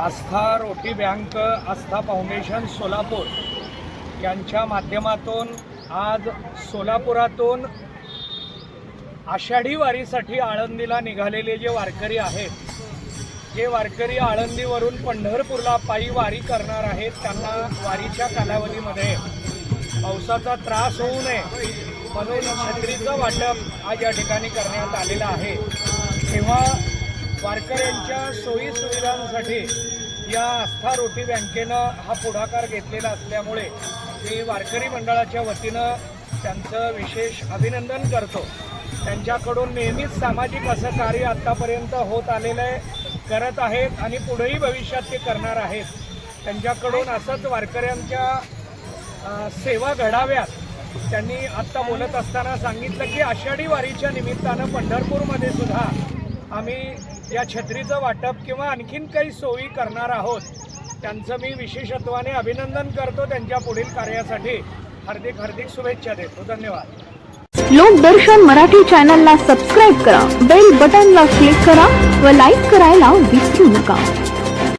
आस्था Roti bank Aastha foundation Solapur यांच्या माध्यमातून आज सोलापुरातून आषाढी वारीसाठी आळंदीला निघालेले जे वारकरी आहेत जे वारकरी आळंदीवरून पंढरपूरला पायी वारी करणार आहेत त्यांना वारीच्या कालावधीमध्ये पावसाचा त्रास होऊ नये म्हणून छत्रीचं वाटप आज या ठिकाणी करण्यात आलेलं आहे. तेव्हा वारकऱ्यांच्या सोयी सुविधांसाठी या आस्था रोटी बँकेनं हा पुढाकार घेतलेला असल्यामुळे मी वारकरी मंडळाच्या वतीनं त्यांचं विशेष अभिनंदन करतो. त्यांच्याकडून नेहमीच सामाजिक असं कार्य आत्तापर्यंत होत आलेलं आहे करत आहेत आणि पुढेही भविष्यात ते करणार आहेत. त्यांच्याकडून असंच वारकऱ्यांच्या सेवा घडाव्यात. त्यांनी आत्ता बोलत असताना सांगितलं की आषाढी वारीच्या निमित्तानं पंढरपूरमध्ये सुद्धा या छत्रीचं वाटप किंवा आणखीन काही सोयी करणार आहोत त्यांचं मी विशेषत्वाने अभिनंदन करतो त्यांच्या पुढील कार्यासाठी. हार्दिक हार्दिक शुभेच्छा देतो. धन्यवाद. लोकदर्शन मराठी चॅनलला सबस्क्राईब करा बेल बटनला क्लिक करा व लाईक करायला विसरू नका.